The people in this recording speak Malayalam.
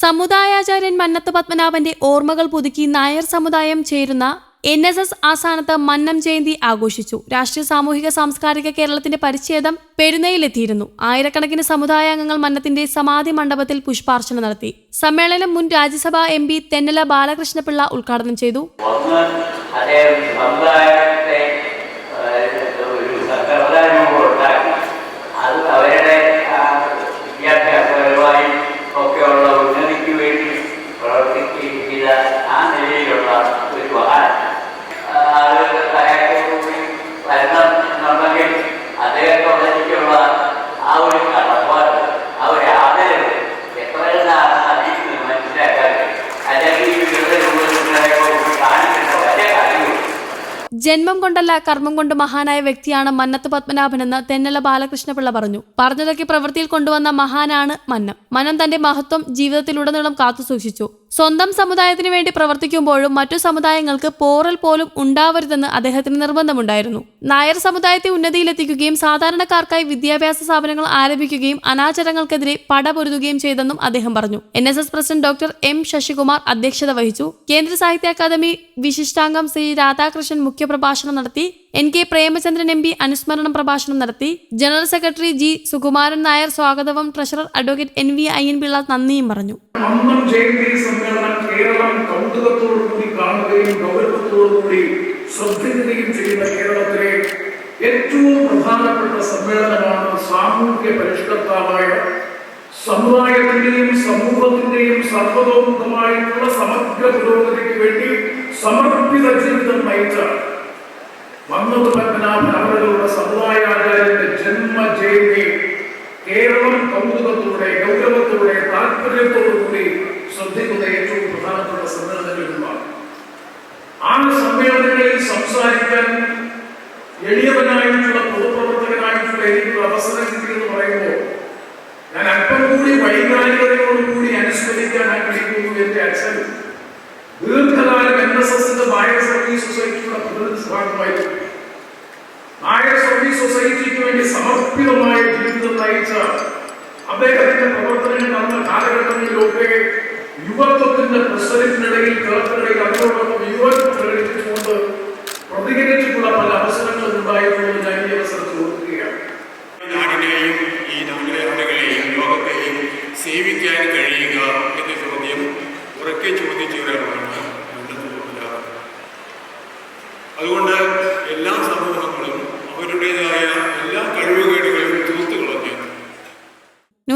സമുദായാചാര്യൻ മന്നത്ത് പത്മനാഭന്റെ ഓർമ്മകൾ പുതുക്കി നായർ സമുദായം ചേരുന്ന എൻ എസ് എസ് ആസ്ഥാനത്ത് മന്നം ജയന്തി ആഘോഷിച്ചു. രാഷ്ട്രീയ സാമൂഹിക സാംസ്കാരിക കേരളത്തിന്റെ പരിച്ഛേദം പെരുന്നയിലെത്തിയിരുന്നു. ആയിരക്കണക്കിന് സമുദായ അംഗങ്ങൾ മന്നത്തിന്റെ സമാധി മണ്ഡപത്തിൽ പുഷ്പാർച്ചന നടത്തി. സമ്മേളനം മുൻ രാജ്യസഭാ എം പി തെന്നല ബാലകൃഷ്ണപിള്ള ഉദ്ഘാടനം ചെയ്തു. ആ, ജന്മം കൊണ്ടല്ല കർമ്മം കൊണ്ട് മഹാനായ വ്യക്തിയാണ് മന്നത്ത് പത്മനാഭനെന്ന് തെന്നല ബാലകൃഷ്ണപിള്ള പറഞ്ഞു. പറഞ്ഞതൊക്കെ പ്രവൃത്തിയിൽ കൊണ്ടുവന്ന മഹാനാണ് മന്നം. മന്നം തന്റെ മഹത്വം ജീവിതത്തിലുടനീളം കാത്തുസൂക്ഷിച്ചു സ്വന്തം സമുദായത്തിന് വേണ്ടി പ്രവർത്തിക്കുമ്പോഴും മറ്റു സമുദായങ്ങൾക്ക് പോറൽ പോലും ഉണ്ടാവരുതെന്ന് അദ്ദേഹത്തിന് നിർബന്ധമുണ്ടായിരുന്നു. നായർ സമുദായത്തെ ഉന്നതിയിലെത്തിക്കുകയും സാധാരണക്കാർക്കായി വിദ്യാഭ്യാസ സ്ഥാപനങ്ങൾ ആരംഭിക്കുകയും അനാചാരങ്ങൾക്കെതിരെ പടപൊരുതുകയും ചെയ്തെന്നും അദ്ദേഹം പറഞ്ഞു. N S S president doctor M Sasikumar അധ്യക്ഷത വഹിച്ചു. കേന്ദ്ര സാഹിത്യ അക്കാദമി വിശിഷ്ടാംഗം ശ്രീ രാധാകൃഷ്ണൻ മുഖ്യപ്രഭാഷണം നടത്തി N K Premachandran M P അനുസ്മരണം പ്രഭാഷണം നടത്തി. General secretary G Sukumaran Nair സ്വാഗതവും treasurer advocate N V Ayyan Pillai നന്ദിയും പറഞ്ഞു. കേരളത്തിലെ ഏറ്റവും പ്രധാനപ്പെട്ട സമ്മേളനമാണ് സാമൂഹ്യ പരിഷ്കർത്താവായ സമുദായത്തിന്റെയും സമൂഹത്തിന്റെയും സർവതോമുഖമായിട്ടുള്ള സമഗ്ര പുരോഗതിക്ക് വേണ്ടി സമർപ്പിത ജീവിതം നയിച്ച മന്നത് പത്മനാഭൻ അവരുടെ സമുദായാചാര്യന്റെ ജന്മജയന്തി. കേരളം കൗതുകത്തോടെ ഗൗരവത്തോടെ താല്പര്യത്തോടുകൂടി ശ്രദ്ധിക്കുന്ന ഏറ്റവും പ്രധാനപ്പെട്ട സമ്മേളനങ്ങളിലൊന്നാണ്. ആ സമ്മേളനങ്ങളിൽ സംസാരിക്കാൻ എളിയവനായിട്ടുള്ള പൊതുപ്രവർത്തകനായിട്ടുള്ള എനിക്കൊരു അവസരം കിട്ടിയെന്ന് പറയുമ്പോൾ ഞാൻ അല്പം കൂടി വൈകാരികതയോടുകൂടി അനുസ്മരിക്കാൻ ആഗ്രഹിക്കുന്നു എന്റെ അച്ഛൻ. ദീർഘകാലം എൻ എസ് എസിന്റെ നായർ സർവീസ് സൊസൈറ്റിയുടെ പ്രതിനിധി സർവീസ് സൊസൈറ്റിക്ക് വേണ്ടി സമർപ്പിതമായ ജീവിതം നയിച്ച അദ്ദേഹത്തിന്റെ പ്രവർത്തനങ്ങൾ നടന്ന കാലഘട്ടങ്ങളിലൊക്കെ യുവത്വത്തിന്റെ പ്രസരത്തിനിടയിൽ കേൾക്കിടയിൽ അതിനോടൊപ്പം യുവത്വം പ്രകടിപ്പിച്ചുകൊണ്ട് പ്രതികരിച്ചിട്ടുള്ള പല അവസരങ്ങളും ഉണ്ടായിട്ടുള്ളത് ഞാൻ ഈ ആളുകളെയും ലോകത്തെയും സേവിക്കാൻ കഴിയുക എന്ന ചോദ്യം ഉറക്കെ ചോദിച്ച ഒരാളാണ് അതുകൊണ്ട്